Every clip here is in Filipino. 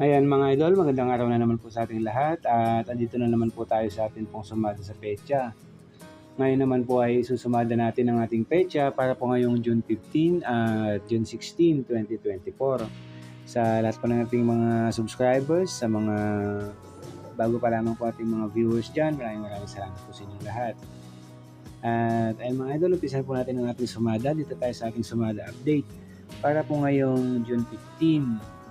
Ayan mga idol, magandang araw na naman po sa ating lahat at andito na naman po tayo sa ating pong sumada sa pecha. Ngayon naman po ay susumada natin ang ating pecha para po ngayong June 15 at June 16, 2024. Sa lahat po ng ating mga subscribers, sa mga bago pa lamang po ating mga viewers dyan, maraming maraming salamat po sa inyong lahat. At ayun mga idol, umpisahan po natin ang ating sumada. Dito tayo sa ating sumada update para po ngayong June 15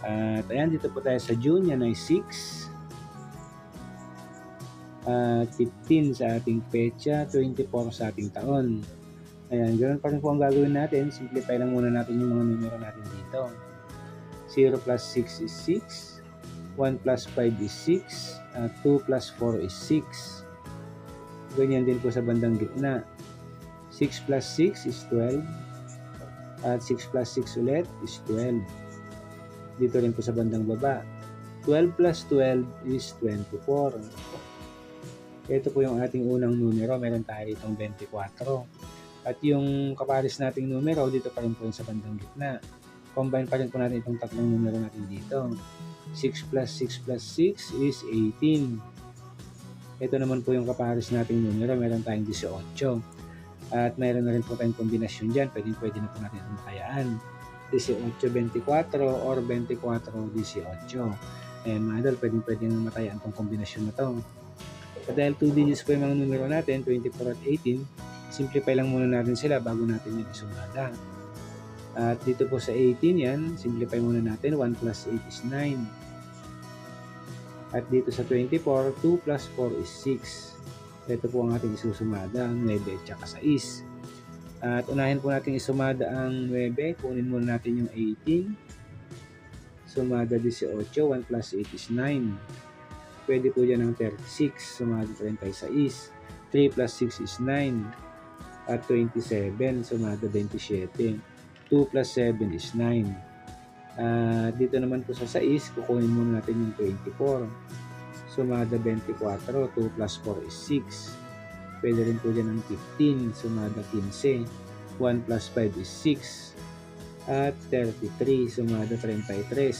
at ayan, dito po tayo sa June, yan ay 6. At 15 sa ating pecha, 24 sa ating taon. Ayan, ganoon pa rin po ang gagawin natin. Simplify lang muna natin yung mga numero natin dito. 0 plus 6 is 6. 1 plus 5 is 6. At 2 plus 4 is 6. Ganyan din po sa bandang gitna. 6 plus 6 is 12. At 6 plus 6 ulit is 12 dito rin po sa bandang baba. 12 plus 12 is 24. Ito po yung ating unang numero. Meron tayo itong 24. At yung kapares nating numero, dito pa rin po yung sa bandang gitna. Combine pa rin po natin itong tatlong numero natin dito. 6 plus 6 plus 6 is 18. Ito naman po yung kapares nating numero. Meron tayong 18. At meron na rin po tayong kombinasyon dyan. Pwede, pwede na po natin itong makayaan. 18-24 or 24-18. Ayan mga idol, pwedeng pwedeng matayan itong kombinasyon na to. At dahil 2 digits po yung mga numero natin, 24 at 18, simplify lang muna natin sila bago natin yung isumada. At dito po sa 18 yan, simplify muna natin, 1 plus 8 is 9. At dito sa 24, 2 plus 4 is 6. Ito po ang ating isusumada, 9 at saka 6. At unahin po natin isumada ang 9. Kunin muna natin yung 18. Sumada 18. 1 plus 8 is 9. Pwede po dyan ang 36. Sumada 36. 3 plus 6 is 9. At 27. Sumada 27. 2 plus 7 is 9. Uh, dito naman po sa 6, kukunin muna natin yung 24. Sumada 24. 2 plus 4 is 6. Pwede rin po dyan ng 15, sumada 15. 1 plus 5 is 6. At 33, sumada 33.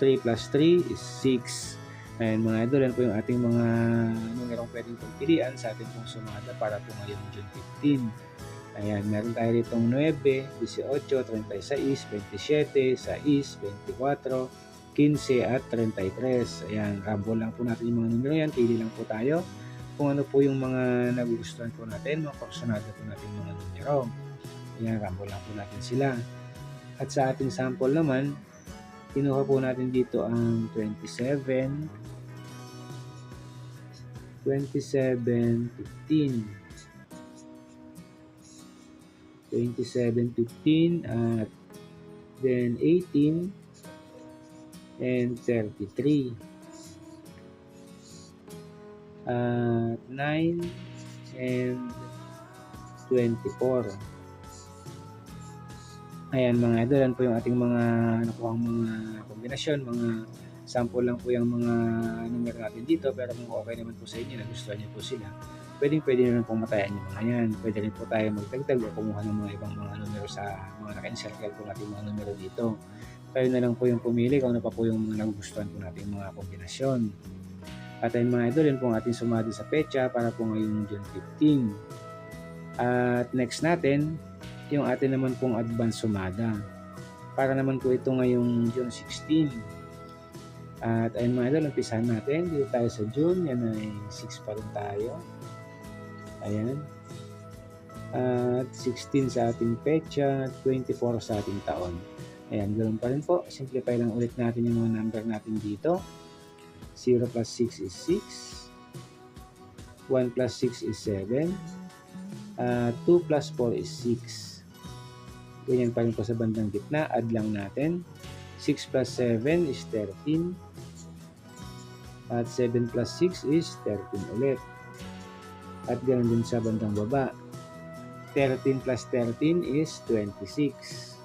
3 plus 3 is 6. Ayan mga idol, yan po yung ating mga numerong pwedeng pagpilian sa ating pong sumada para po ngayon June 15. Ayan, meron tayo rito 9, 18, 36, 27, 6, 24, 15 at 33. Ayan, rumble lang po natin yung mga numero yan. Pili lang po tayo kung ano po yung mga nagugustuhan po natin, mga personado po natin mga numero. Rambo lang po natin sila. At sa ating sample naman, kinuha po natin dito ang 27, 27, 15. 27, 15 at then 18 and 33 uh, 9 and 24. Ayan mga idol, po yung ating mga nakuha mga kombinasyon, mga sample lang po yung mga numero natin dito pero kung okay naman po sa inyo, nagustuhan niyo po sila, pwedeng pwede naman pong matayan yung mga yan. Pwede rin po tayo magdagdag o kumuha ng mga ibang mga numero sa mga naka-encircle po natin mga numero dito. Kayo na lang po yung pumili kung ano pa po yung mga nagustuhan po natin mga kombinasyon. At ayun mga idol, yun po ang ating sumado sa pecha para po ngayong June 15. At next natin, yung atin naman pong advance sumada. Para naman po ito ngayong June 16. At ayun mga idol, umpisahan natin. Dito tayo sa June, yan ay 6 pa rin tayo. Ayan. At 16 sa ating pecha, 24 sa ating taon. Ayan, ganoon pa rin po. Simplify lang ulit natin yung mga number natin dito. 0 plus 6 is 6. 1 plus 6 is 7. Uh, 2 plus 4 is 6. Ganyan pa rin po sa bandang gitna. Add lang natin. 6 plus 7 is 13. At 7 plus 6 is 13 ulit. At ganoon din sa bandang baba. 13 plus 13 is 26.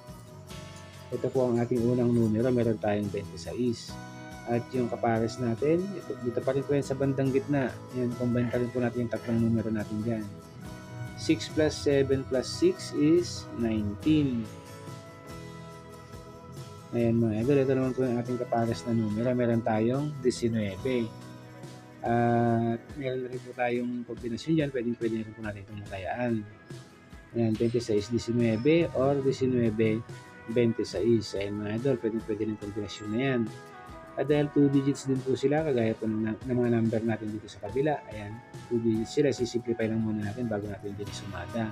Ito po ang ating unang numero. Meron tayong 26. At yung kapares natin, ito, dito pa rin po yan sa bandang gitna. Yan, combine pa rin po natin yung tatlong numero natin dyan. 6 plus 7 plus 6 is 19. Ayan mga idol, ito naman po yung ating kapares na numero. Meron tayong 19. At meron rin po tayong kombinasyon dyan. Pwede na rin po natin itong matayaan. Ayan, 26-19 or 19-26. Ayan mga idol, pwedeng pwede rin kombinasyon na yan. At dahil 2 digits din po sila, kagaya po ng, ng mga number natin dito sa kabila. Ayan, 2 digits sila. Sisimplify lang muna natin bago natin din sumada.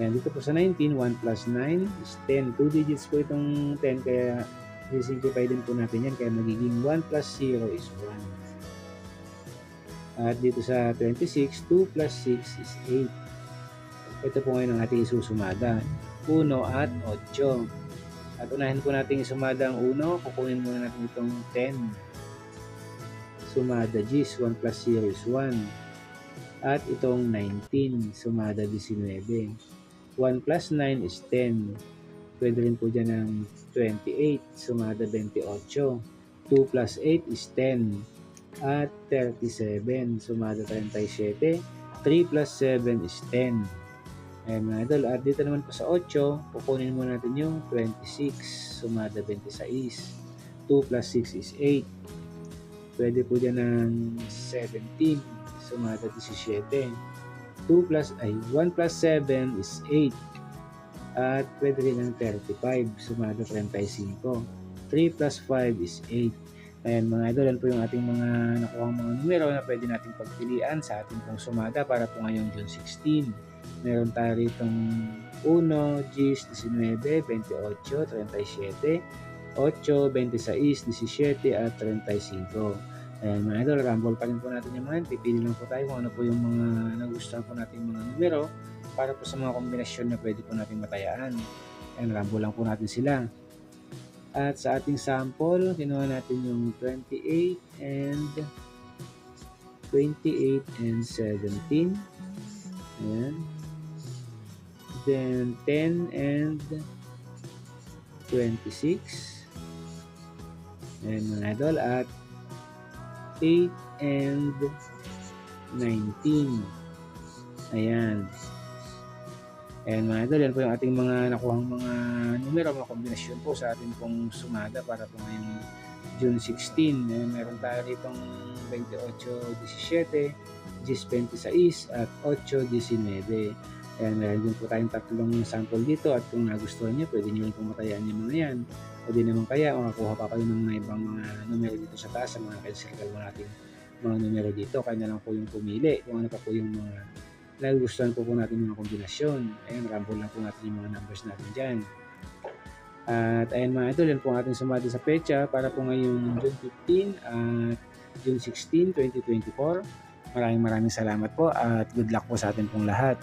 Ayan, dito po sa 19, 1 plus 9 is 10. 2 digits po itong 10, kaya sisimplify din po natin yan. Kaya magiging 1 plus 0 is 1. At dito sa 26, 2 plus 6 is 8. Ito po ngayon ang ating isusumada. 1 at 8. At unahin po natin isumada ang 1. Kukunin muna natin itong 10. Sumada G's, 1 plus 0 is 1. At itong 19, sumada 19. 1 plus 9 is 10. Pwede rin po dyan ng 28, sumada 28. 2 plus 8 is 10. At 37, sumada 37. 3 plus 7 is 10. Ayan mga idol. At dito naman po sa 8, kukunin muna natin yung 26, sumada 26. 2 plus 6 is 8. Pwede po dyan ng 17, sumada 17. 2 plus, ay, 1 plus 7 is 8. At pwede rin ng 35, sumada 35. 3 plus 5 is 8. Ayan mga idol, yan po yung ating mga nakuha mga numero na pwede nating pagpilian sa ating pong sumada para po ngayong June 16. Meron tayo ritong 1, G's, 19, 28, 37, 8, 26, 17, at 35. Ayan mga idol, rumble pa rin po natin yung mga yan. Pipili lang po tayo kung ano po yung mga nagustuhan po natin mga numero para po sa mga kombinasyon na pwede po natin matayaan. Ayan, rumble lang po natin sila. At sa ating sample, kinuha natin yung 28 and 28 and 17. Ayan. Then 10 and 26. Ayan mga idol. At 8 and 19. Ayan. Ayan mga idol, yan po yung ating mga nakuhang mga numero, mga kombinasyon po sa ating pong sumada para po ngayong June 16. Ayan, meron tayo ditong 28, 17, 26 at 8, 19. Ayan, meron din po tayong tatlong sample dito at kung nagustuhan nyo, pwede nyo pumatayaan yung mga yan. Pwede naman kaya makakuha pa kayo ng mga ibang mga numero dito sa taas sa mga kaisikal mo natin mga numero dito. Kaya na lang po yung pumili kung ano pa po yung mga nagustuhan po po natin mga kombinasyon. Ayan, rumble lang po natin yung mga numbers natin dyan. At ayan mga idol, yan po ang ating sumada sa pecha para po ngayong June 15 at June 16, 2024. Maraming maraming salamat po at good luck po sa atin pong lahat.